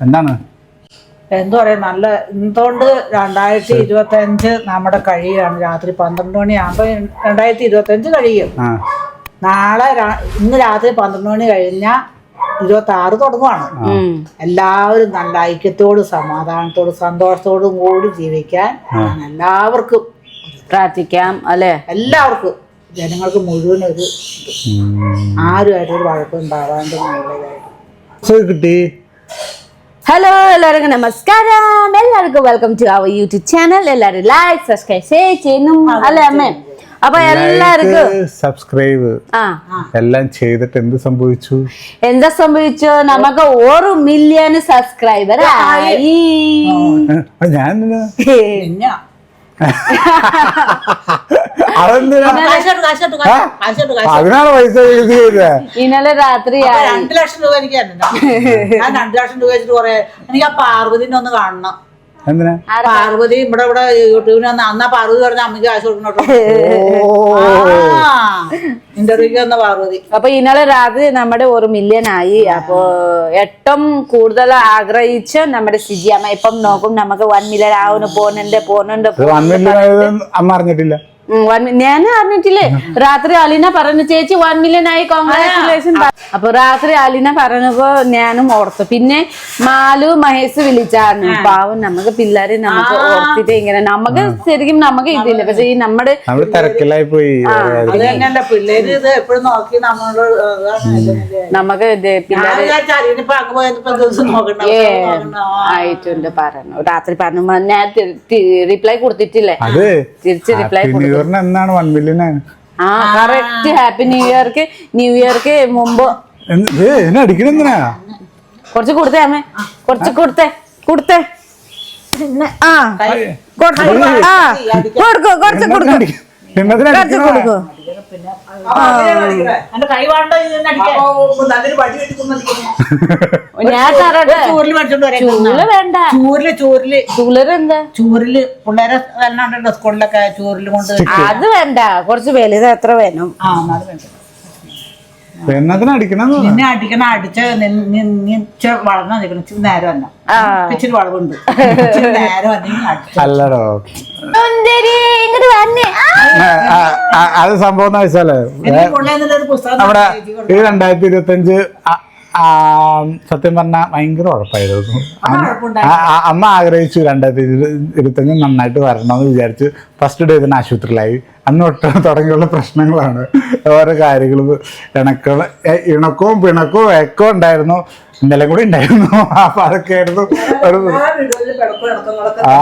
എന്താണ്? എന്തോ പറയാ നല്ല എന്തുകൊണ്ട് രണ്ടായിരത്തി ഇരുപത്തി അഞ്ച് നമ്മുടെ കഴിയാണ് രാത്രി പന്ത്രണ്ട് മണിയാകുമ്പോ രണ്ടായിരത്തി ഇരുപത്തി അഞ്ച് കഴിയും നാളെ ഇന്ന് രാത്രി പന്ത്രണ്ട് മണി കഴിഞ്ഞ ഇരുപത്തി ആറ് തുടങ്ങുവാണ്. എല്ലാവരും നല്ല ഐക്യത്തോടും സമാധാനത്തോടും സന്തോഷത്തോടും കൂടി ജീവിക്കാൻ എല്ലാവർക്കും പ്രാർത്ഥിക്കാം അല്ലെ? എല്ലാവർക്കും ജനങ്ങൾക്ക് മുഴുവൻ ഒരു ആരുമായിട്ടൊരു വഴക്കം ഉണ്ടാവാണ്ട് നല്ലതായിട്ട് കിട്ടി. ഹലോ എല്ലാവർക്കും നമസ്കാരം. എല്ലാവർക്കും welcome to our YouTube channel എല്ലാവരും ലൈക്ക് സബ്സ്ക്രൈബ് ഷെയർ ചെയ്യുന്നു. അല്ലേ അമ്മേ? അപ്പൊ എല്ലാവർക്കും സബ്സ്ക്രൈബ് ആ. എല്ലാം ചെയ്തിട്ട് എന്ത് സംഭവിച്ചു? എന്താ സംഭവിച്ചു? നമുക്ക് ഒരു മില്യൺ സബ്സ്ക്രൈബർ ആയി. ഞാൻ അതിനാണ് പൈസ ഇന്നലെ രാത്രി രണ്ടു ലക്ഷം രൂപ എനിക്ക് ഞാൻ രണ്ടു ലക്ഷം രൂപ വെച്ചിട്ട് കൊറേ എനിക്ക് ആ പാർവതിനെ ഒന്ന് കാണണം. എന്തിനാ? പാർവതി? ഇവിടെ ഇവിടെ യൂട്യൂബിന് വന്ന് അന്നാ പാർവതി പറഞ്ഞ അമ്മയ്ക്ക് കാശ് കൊടുക്കണോട്ടോ ഇന്റർവ്യൂക്ക് വന്ന പാർവതി. അപ്പൊ ഇന്നലെ രാത്രി നമ്മുടെ ഒരു മില്യൻ ആയി. അപ്പോ ഏറ്റവും കൂടുതൽ ആഗ്രഹിച്ച് നമ്മുടെ സിജി അമ്മ ഇപ്പം നോക്കും നമുക്ക് വൺ മില്യൺ ആവുന്നു പോകുന്നുണ്ട് പോകുന്നുണ്ട് ഇത് വൺ അമ്മ അറിഞ്ഞിട്ടില്ല. ഞാൻ അറിഞ്ഞിട്ടില്ലേ? രാത്രി അലീന പറഞ്ഞു ചേച്ചി വൺ മില്യൺ ആയി കോൺഗ്രാറ്റുലേഷൻ അപ്പൊ രാത്രി അലീന പറഞ്ഞപ്പോ ഞാനും ഓർത്തു. പിന്നെ മാലു മഹേഷ് വിളിച്ചായിരുന്നു പാവം നമുക്ക് പിള്ളേരെ നമുക്ക് ഓർത്തിട്ട് ഇങ്ങനെ നമുക്ക് ശരിക്കും നമുക്ക് ഇതില്ല പക്ഷെ ഈ നമ്മുടെ തിരക്കിലായി പോയി. പിള്ളേര് ഇത് എപ്പോഴും നോക്കി നമ്മളോട് നമുക്ക് ഇത് പിള്ളേരെ. ആയിട്ടുണ്ട് പറഞ്ഞു. രാത്രി പറഞ്ഞു ഞാൻ റിപ്ലൈ കൊടുത്തിട്ടില്ലേ? അത്. തിരിച്ച് റിപ്ലൈ ന്യൂ ഇയറിന് എന്നാണ് വൺ മില്യൺ ആ കറക്റ്റ് ഹാപ്പി ന്യൂ ഇയർക്ക് ന്യൂ ഇയർക്ക് മുമ്പ്. എന്നെ അടിക്കണെന്തിനാ കുറച്ച് കൊടുത്തേ അമ്മേ. കുറച്ച് കൊടുത്തേ കൊടുത്തേ. ആ കൊടുക്കൂ കുറച്ച് കൊടുക്കൂ. കുറച്ച് അടിക്കണേ? എന്റെ കൈ വേണ്ട ഇതിന് അടിക്കാൻ. ഞാൻ തരട്ടെ? ചൂരിൽ മേടിച്ചോണ്ട് വരാം ചൂൽ വേണ്ട. ചൂരിൽ ചൂരിൽ. ചൂലര് എന്താ? ചൂരിൽ പിള്ളേരെ വല്ലാണ്ട് സ്കൂളിലൊക്കെ ചൂരിൽ കൊണ്ട് അത് വേണ്ട. കുറച്ച് വലുത് എത്ര വേണം? ആ എന്നാലും വേണ്ട. എന്നതിനാ അടിക്കണെന്ന് നിന്നെ അടിക്കണ അടിച്ച നീ വളർന്നാ നിൽക്കണം ഇച്ചിരി നേരം ആ. ഇച്ചിരി വളവുണ്ട്. ഇച്ചിരി നേരം അല്ലെങ്കിൽ അടിച്ച അല്ലടോ. സുന്ദരി ഇങ്ങോട്ട് വന്നേ. അത് സംഭവം എന്ന് വെച്ചാൽ അവിടെ. ഈ രണ്ടായിരത്തി ഇരുപത്തി അഞ്ച് സത്യം പറഞ്ഞാൽ ഭയങ്കര ആ, അമ്മ ആഗ്രഹിച്ചു രണ്ടായിരത്തി ഇരുപത്തി അഞ്ച് നന്നായിട്ട് വരണമെന്ന് വിചാരിച്ചു ഫസ്റ്റ് ഡേ തന്നെ ആശുപത്രിയിലായി. അന്ന് ഒട്ടും തുടങ്ങിയുള്ള പ്രശ്നങ്ങളാണ്. ഓരോ കാര്യങ്ങളും ഇണക്ക ഇണക്കവും പിണക്കവും ഒക്കെ ഉണ്ടായിരുന്നു. ഇന്നലെ കൂടി ഉണ്ടായിരുന്നു. അപ്പൊ അതൊക്കെ ആയിരുന്നു ഒരു ആ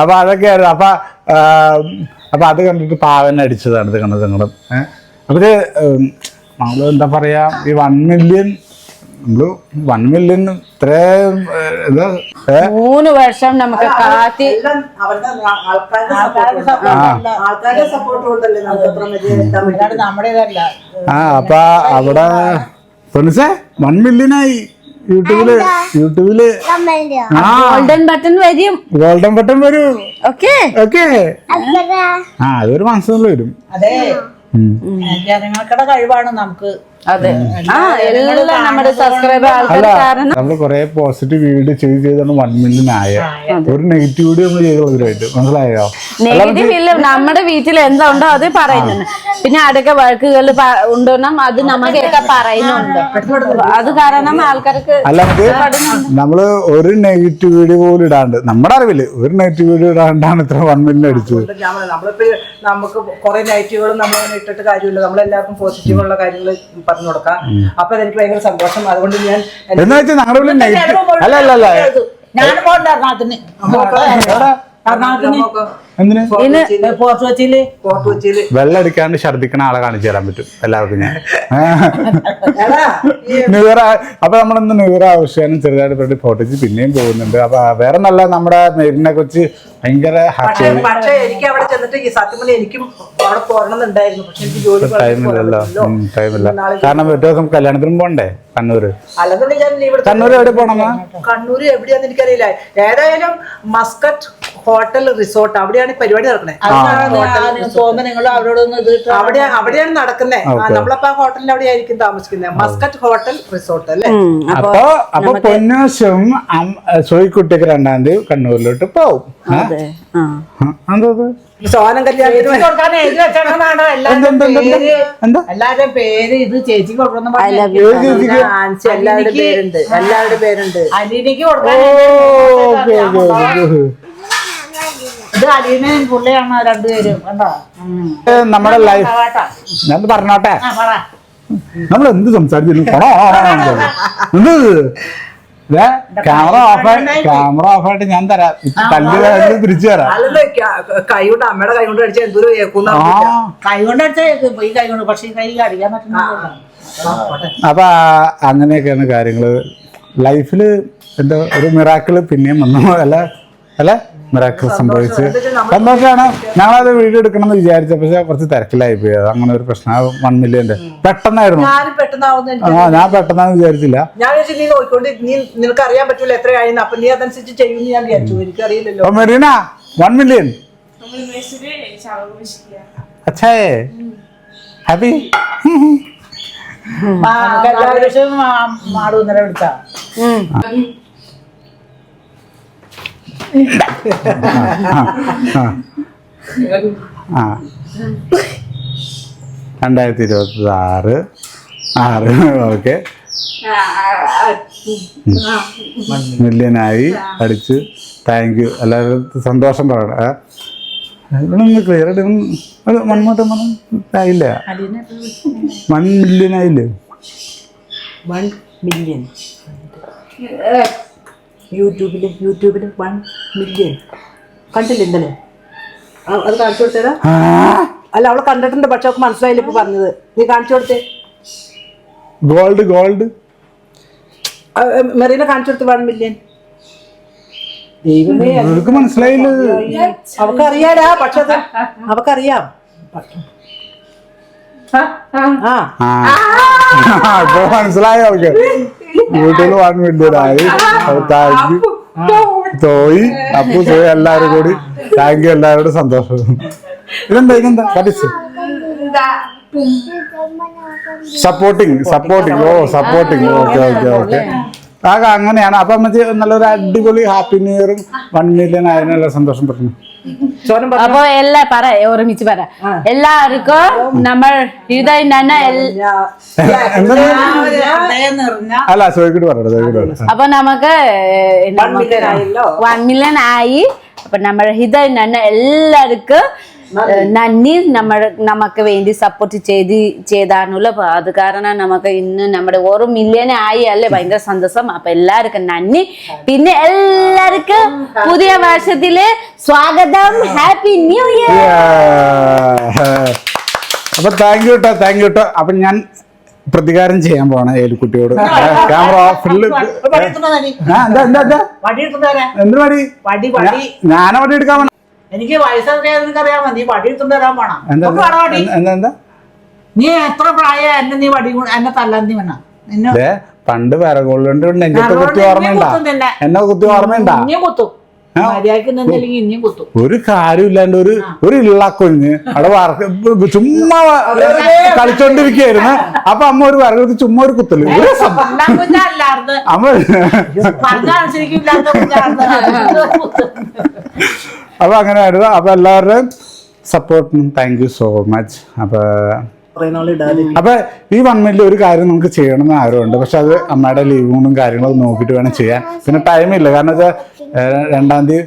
അപ്പൊ അതൊക്കെ ആയിരുന്നു. അപ്പൊ അതൊക്കെയായിരുന്നു അപ്പൊ ആ, അപ്പൊ അത് കണ്ടിട്ട് പാവന അടിച്ചതാണ് ഇത് കണ്ടത് നിങ്ങളും ഏഹ് അപ്പൊ ഇത് ഉം, നമ്മൾ എന്താ പറയാ ഈ വൺ മില്യൺ നമ്മൾ വൺ മില്യൺ ഇത്രയും മൂന്ന് വർഷം നമുക്ക് കാത്തി ആ അപ്പൊ അവിടെ വൺ വൺ മില്യനായി യൂട്യൂബിൽ യൂട്യൂബിൽ ആ. ഗോൾഡൻ ബട്ടൺ വരും. ഗോൾഡൻ ബട്ടൺ വരും. ഓക്കെ. ഓക്കെ. ആ അതൊരു മനസ്സിലുള്ള വരും. അതെ. ഉം. ജനങ്ങൾക്കുടെ കഴിവാണ് നമുക്ക്. അതെ. ആ എല്ലാം നമ്മുടെ സബ്സ്ക്രൈബർ ആൾക്കാർ അല്ല കാരണം. നമ്മൾ കൊറേ പോസിറ്റീവ് വീഡിയോ ചെയ്ത് ചെയ്താണ് വൺ മില്യൺ ആയ. ഒരു നെഗറ്റീവ് വീഡിയോ നമ്മൾ ചെയ്തവരായിട്ട് മനസ്സിലായോ? നെഗറ്റീവ് ഇല്ല നമ്മുടെ വീട്ടിൽ എന്താ ഉണ്ടോ അത് പറയുന്നുണ്ട്. പിന്നെ അടക്ക വഴക്കുകൾ ഉണ്ടോന്നും അത് നമുക്കൊക്കെ പറയുന്നുണ്ട്. അത് കാരണം ആൾക്കാർക്ക് അല്ല നമ്മൾ ഒരു നെഗറ്റീവ് വീഡിയോ പോലും ഇടാണ്ട് നമ്മുടെ അറിവിൽ ഒരു നെഗറ്റീവ് വീഡിയോ ഇടാണ്ടാണ് ഇത്ര വൺ മില്യൺ അടിച്ചത്. നമ്മളിപ്പോ നമുക്ക് കുറെ നെഗറ്റീവുകളും നമ്മൾ ഇട്ടിട്ട് കാര്യമില്ല. നമ്മളെല്ലാവർക്കും പോസിറ്റീവ് ഉള്ള കാര്യങ്ങൾ പറഞ്ഞു കൊടുക്കാം. അപ്പൊ എനിക്ക് ഭയങ്കര സന്തോഷം. അതുകൊണ്ട് ഞാൻ എന്ന് വെച്ചാൽ ഞങ്ങളുടെ അല്ല അല്ല അല്ല. ഞാൻ പോകണ്ട എറണാകുളത്തിന് വെള്ളം അടിക്കാണ്ട് ഛർദിക്കണ ആളെ കാണിച്ചു തരാൻ പറ്റും എല്ലാവർക്കും ഞാൻ. എടാ, ഈ ന്യൂ ഇയർ അപ്പൊ നമ്മളിന്ന് ന്യൂ ആവശ്യം ആവശ്യമാണ് ചെറുതായിട്ട് ഫോട്ടോച്ച് പിന്നെയും പോകുന്നുണ്ട്. അപ്പൊ വേറെ നല്ല നമ്മുടെ മെയിലിനെ കുറിച്ച് ഭയങ്കര ഹാപ്പി പക്ഷേ എനിക്ക് അവിടെ ചെന്നിട്ട് ഈ സത്യം പറഞ്ഞാൽ എനിക്കും അവിടെ പോരണമെന്നുണ്ടായിരുന്നു. പക്ഷെ എനിക്ക് ജോലി ടൈമില്ലല്ലോ ടൈമില്ല കാരണം ഒരു ദിവസം കല്യാണത്തിനും പോണ്ടേ? കണ്ണൂര്. കണ്ണൂർ എവിടെ പോണമാ കണ്ണൂർ എവിടെയാന്ന് എനിക്കറിയില്ല. ഏതായാലും മസ്കറ്റ് ഹോട്ടൽ റിസോർട്ട്. അവിടെയാണ് ഈ പരിപാടി നടക്കുന്നത് അവിടെ അവിടെയാണ് നടക്കുന്നത് നമ്മളപ്പോ ആ ഹോട്ടലിൽ അവിടെ ആയിരിക്കും താമസിക്കുന്നത് മസ്കറ്റ് ഹോട്ടൽ റിസോർട്ട് അല്ലേ. അപ്പൊ അപ്പൊ പൊന്നാശം സോയിക്കുട്ടിക്ക് രണ്ടാം തീയതി കണ്ണൂരിലോട്ട് പോവും. ആ? അതെ ആ. ആ, എന്താ ഇത്? സോനം കല്യാണത്തിന് ചേച്ചി കൊടുക്കാൻ എഴുതി വെച്ചാണോ എല്ലാവരും പേര്. ഇത് കൊടുക്കണം എല്ലാവരുടെ പേരുണ്ട്. എല്ലാവരുടെ പേരുണ്ട്. കൊടുക്കാൻ ഇത് അലീനയും പുള്ളിയാണ് രണ്ടുപേരും കണ്ടോ? ഉം. നമ്മുടെ ലൈഫ് ഞാൻ പറഞ്ഞോട്ടെ? നമ്മൾ എന്ത് സംസാരിച്ചു? ക്യാമറ ഓഫ് ക്യാമറ ഓഫ് ആയിട്ട് ഞാൻ തരാം. തല്ലു തല്ലു തിരിച്ചു തരാം. അല്ലല്ലോ ക- കൈ കൊണ്ട് അമ്മയുടെ കൈ കൊണ്ട് അടിച്ച എന്തോരം കേൾക്കുന്ന ആ. കൈ കൊണ്ട് അടിച്ചാൽ ഈ കൈ കൊണ്ട് പക്ഷേ കൈ അടിക്കാൻ പറ്റുന്നില്ല അപ്പൊ അങ്ങനെയൊക്കെയാണ് കാര്യങ്ങൾ. ലൈഫിൽ എന്താ ഒരു മിറാക്കിൾ പിന്നെയും വന്നു. അല്ല? അല്ല? മിറാക്കിൾ സംഭവിച്ച്. സന്തോഷമാണ് ഞങ്ങളത് വീഡിയോ എടുക്കണം എന്ന് വിചാരിച്ച പക്ഷെ കുറച്ച് തിരക്കിലായി പോയി അത് അങ്ങനെ ഒരു പ്രശ്നം. വൺ മില്യന്റെ പെട്ടെന്നായിരുന്നു. ആ ഞാൻ പെട്ടെന്നാന്ന് വിചാരിച്ചില്ല. എത്ര നീ ഞാൻ മെറീന വൺ മില്യൺ അച്ഛേ. ഹാപ്പി കല്യാണ വിളിച്ചാ. ആ. രണ്ടായിരത്തി ഇരുപത്തി ആറ്. ആറ് ഓക്കെ. മില്യനായി അടിച്ച് താങ്ക് യു. എല്ലാവരും സന്തോഷം പറയണം. ഏ? ഇവിടെ ഒന്ന് ക്ലിയർ ആയിട്ട് മൺമോട്ടം ആയില്ല? വൺ മില്യൺ ആയില്ലേ യൂട്യൂബിൽ യൂട്യൂബിൽ വൺ കണ്ടില്ല ഇന്നലെ? അത് കാണിച്ചു കൊടുത്തേരാ? അല്ല അവൾ കണ്ടിട്ടുണ്ട് പക്ഷെ അവൾക്ക് മനസ്സിലായില്ല ഇപ്പൊ പറഞ്ഞത്. നീ കാണിച്ചു കൊടുത്തേ. Gold gold. മെറീന കാണിച്ചു കൊടുത്ത് വൺ മില്യൺ ദൈവമേ മനസ്സിലായില്ല. അവക്കറിയാടാ പക്ഷെ അവക്കറിയാം. ആ. ആ. ഇപ്പൊ മനസ്സിലായി അവർക്ക് വീട്ടിൽ വൺ മില്യൺ ആയി താങ്ക് യു. തോയി. അപ്പു സോയി എല്ലാവരും കൂടി. താങ്ക് യു എല്ലാവരോടും സന്തോഷം. ഇതെന്താ ഇതെന്താ? പഠിച്ചു supporting supporting oh supporting okay okay okay അങ്ങനെയാണ്. അപ്പൊ നല്ലൊരു അടിപൊളി ഹാപ്പി ന്യൂ ഇയറും വൺ മില്യൺ ആയതിനുള്ള സന്തോഷം പറഞ്ഞു. അപ്പൊ എല്ലാ പറ ഒരുമിച്ച് പറ. എല്ലാവർക്കും നമ്മൾ ഹൃദയം തന്നെ അല്ല അപ്പൊ നമുക്ക് വൺ മില്യൺ ആയല്ലോ. വൺ മില്യൺ ആയി. അപ്പൊ നമ്മുടെ ഹൃദയം തന്നെ എല്ലാവർക്കും നന്ദി നമ്മൾ നമുക്ക് വേണ്ടി സപ്പോർട്ട് ചെയ്ത് ചെയ്താണല്ലോ അപ്പൊ അത് കാരണം നമുക്ക് ഇന്ന് നമ്മുടെ ഒരു മില്യൺ ആയി അല്ലേ ഭയങ്കര സന്തോഷം അപ്പൊ എല്ലാവർക്കും നന്ദി പിന്നെ എല്ലാവർക്കും പുതിയ വർഷത്തിൽ സ്വാഗതം ഹാപ്പി ന്യൂ ഇയർ അപ്പൊ താങ്ക് യു കേട്ടോ താങ്ക് യു കേട്ടോ അപ്പൊ ഞാൻ പ്രതികാരം ചെയ്യാൻ പോണ ഏലിക്കുട്ടിയോട് ക്യാമറ ഓഫിൽ? എന്താ എന്താ എന്താ വടി എന്ത് മടി വടി ഞാനാ വടി എടുക്കാൻ എനിക്ക് വയസ്സൊക്കെ നിനക്ക് അറിയാമോ നീ വടി എടുത്തുകൊണ്ട് വരാൻ പോണം. എന്താ നീ എത്ര പ്രായ എന്നെ നീ വടി എന്നെ തല്ലാൻ നീ വേണം? പണ്ട് വിറകുള്ളുണ്ട് നെഞ്ചത്ത് കുത്തി ഓർമ്മയുണ്ടാ. എന്നെ ഓർമ്മയുണ്ടാ? ഒരു കാര്യമില്ലാണ്ട് ഒരു ഒരു ഇള്ളക്കൊഞ്ഞ് അവിടെ വറക്ക ചുമ്മാ കളിച്ചോണ്ടിരിക്കുകയായിരുന്നു അപ്പൊ അമ്മ ഒരു വിറകെടുത്ത് ചുമ്മാ ഒരു കുത്തൽ. അമ്മ പറഞ്ഞനുസരിക്കില്ലാത്ത കുഞ്ഞായിരുന്നു അപ്പൊ അങ്ങനെ ആയിരുന്നു അപ്പൊ എല്ലാവരുടെയും സപ്പോർട്ടിനും താങ്ക് യു സോ മച്ച് അപ്പോൾ അപ്പൊ ഈ വൺ മിനിറ്റ് ഒരു കാര്യം നമുക്ക് ചെയ്യണം എന്ന് ആഗ്രഹമുണ്ട്. പക്ഷെ അത് അമ്മയുടെ ലീവും കാര്യങ്ങളൊക്കെ നോക്കിയിട്ട് വേണം ചെയ്യാൻ. പിന്നെ ടൈമില്ല കാരണം വെച്ചാൽ രണ്ടാം തീയതി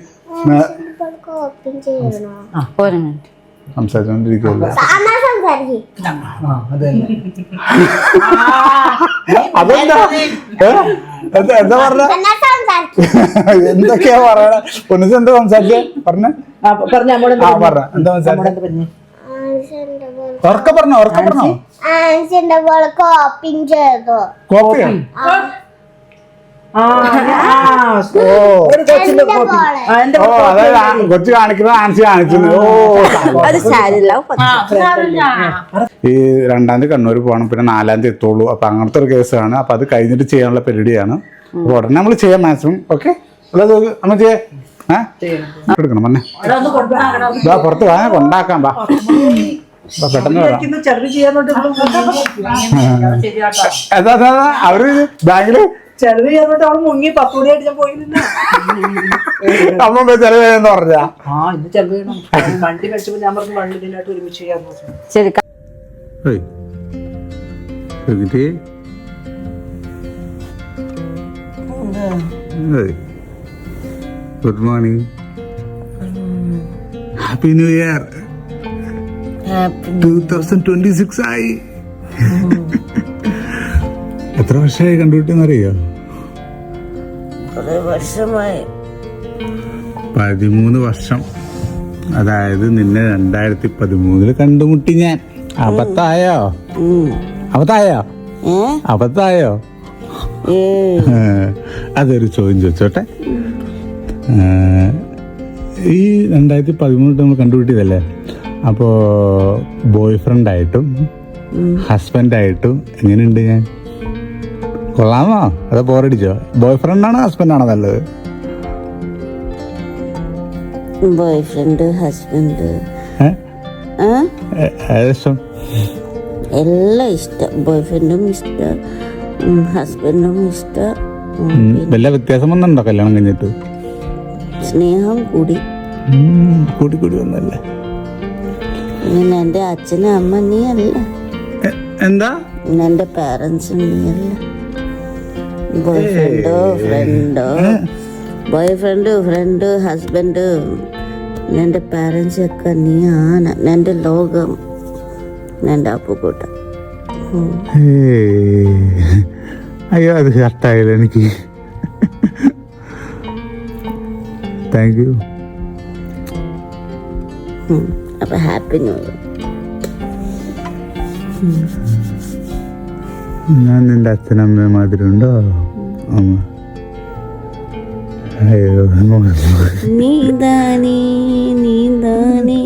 ഏഹ്, അതെന്താ? എന്താ? പറഞ്ഞ? എന്തൊക്കെയാ പറയണ പൊന്നിച്ച് എന്താ സംസാരിച്ചേ? പറഞ്ഞ. പറഞ്ഞ എന്താ പറഞ്ഞു? ഉറക്ക പറഞ്ഞോ ഉറക്ക പറഞ്ഞോ? ചെയ്തോ. കോപ്പി എന്റെ ഓ. അതായത് ആ കൊച്ചു കാണിക്കുന്നത് ആൻസി കാണിച്ചത് ഓ അത് സാരില്ല ഈ രണ്ടാം തീയതി കണ്ണൂർ പോകണം പിന്നെ നാലാം തീയതി എത്തുള്ളൂ. അപ്പൊ അങ്ങനത്തെ ഒരു കേസാണ്. അപ്പൊ അത് കഴിഞ്ഞിട്ട് ചെയ്യാനുള്ള പരിപാടിയാണ്. അപ്പൊ ഉടനെ നമ്മൾ ചെയ്യാം മാക്സിമം. ഓക്കെ? അല്ലാതെ ചെയ്യേ. എടുക്കണം ഇതാ പുറത്ത് വാ കൊണ്ടാക്കാം വാ. പെട്ടെന്ന് അതാ, അവർ ബാങ്കിൽ ചെലവ് ചെയ്യാന്നോട്ട് അവൾ മുങ്ങി പത്ത് മണിയായിട്ട് ഞാൻ പോയി നിന്നാ അമ്മ ചെലവേന്ന് പറഞ്ഞാ ആ ഇന്ന് ചെലവ് ചെയ്യണം വണ്ടി ഞാൻ പറഞ്ഞു വണ്ടി ഇതിനായിട്ട് ഒരുമിച്ച് ശരി Hey. Hey. Hey. Good morning. Happy New Year. 2026 ആയി എത്ര വർഷമായി കണ്ടുപിട്ടെന്നറിയോ വർഷമായി. പതിമൂന്ന് വർഷം. അതായത് നിന്നെ രണ്ടായിരത്തി പതിമൂന്നിൽ കണ്ടുമുട്ടി ഞാൻ. അബദ്ധായോ അബദ്ധായോ അബദ്ധായോ അതൊരു ചോദ്യം ചോദിച്ചോട്ടെ. ഈ രണ്ടായിരത്തി പതിമൂന്നിട്ട് നമ്മൾ കണ്ടുപിട്ടിയതല്ലേ അപ്പോൾ ബോയ് ഫ്രണ്ടായിട്ടും ഹസ്ബൻഡായിട്ടും എങ്ങനെയുണ്ട് ഞാൻ? കൊള്ളാമോ? അതോ ബോറടിച്ചോ ബോയ് ഫ്രണ്ടാണോ ഹസ്ബൻഡാണോ നല്ലത്? ബോയ് ഫ്രണ്ട് ഹസ്ബൻഡ് ആണോ നല്ലത് ഏകദേശം എല്ലാം ഇഷ്ടം. ബോയ് ഫ്രണ്ടും ഇഷ്ടം. ഹസ്ബൻഡും ഇഷ്ടം വല്ല വ്യത്യാസം വന്നുണ്ടോ കല്യാണം കഴിഞ്ഞിട്ട്? സ്നേഹം കൂടി. കൂടി കൂടി വന്നല്ലേ? പിന്നെ എന്റെ അച്ഛനും അമ്മ നീ അല്ല എന്താ? എന്റെ പാരൻസ് നീ അല്ല boyfriend friend boyfriend friend husband എന്റെ പാരൻസ് ഒക്കെ നീ ആണ് എന്റെ ലോകം. എന്റെ അപ്പുകൂട്ട. അയ്യോ അത് ഷർട്ടായില്ല എനിക്ക്. താങ്ക് യു അപ്പൊ ഹാപ്പി ന്യൂ ഇയർ ഞാൻ നിന്റെ അച്ഛനമ്മ മാതിരി ഉണ്ടോ അമ്മ അയ്യോ നീതാനേ നീതാനേ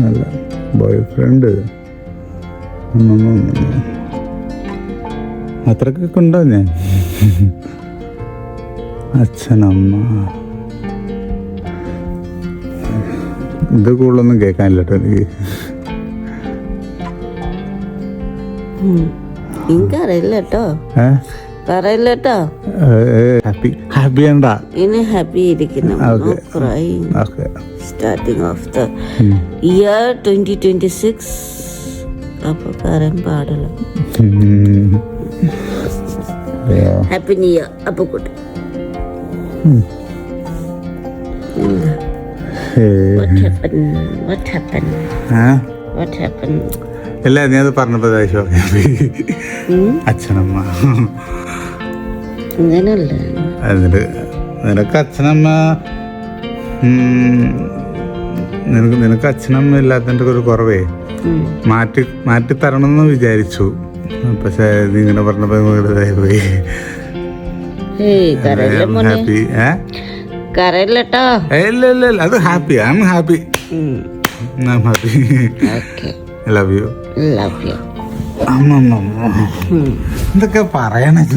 നല്ല ബോയ് ഫ്രണ്ട്. അത്രക്കൊക്കെ ഉണ്ടോ ഞാൻ? അച്ഛനമ്മ. ഇത് കൂടുതലൊന്നും കേൾക്കാനില്ല കേട്ടോ എനിക്ക്. എനിക്കറിയില്ല കേട്ടോ. പറയില്ല കേട്ടോ. ഹാപ്പി. ഹാപ്പി ഉണ്ടാ ഇനി ഹാപ്പി ഇരിക്കണം starting of the year twenty twenty six അപ്പൊ പറയാൻ പാടില്ല. ഹാപ്പി ന്യൂ ഇയർ അപ്പൊ കൂട്ടി. What happened? What happened? What happened? ഇല്ല നീ അത് പറഞ്ഞപ്പോ അച്ഛനമ്മ. അങ്ങനല്ല. അതിന് നിനക്ക് അച്ഛനമ്മ ഇല്ലാത്തതിന്റെ നിനക്ക് നിനക്ക് അച്ഛനമ്മ ഇല്ലാത്തതിന്റെ ഒരു കുറവേ. മാറ്റി മാറ്റി തരണം എന്ന് വിചാരിച്ചു. പക്ഷെ നീ ഇങ്ങനെ പറഞ്ഞപ്പോ ഇതായി പോയി. ഹാപ്പി ഏ കരയില്ല കേട്ടോ ഏയ്, ഇല്ല ഇല്ല ഇല്ല അത് happy I'm happy I'm happy love you love you എന്തൊക്കെ പറയണത്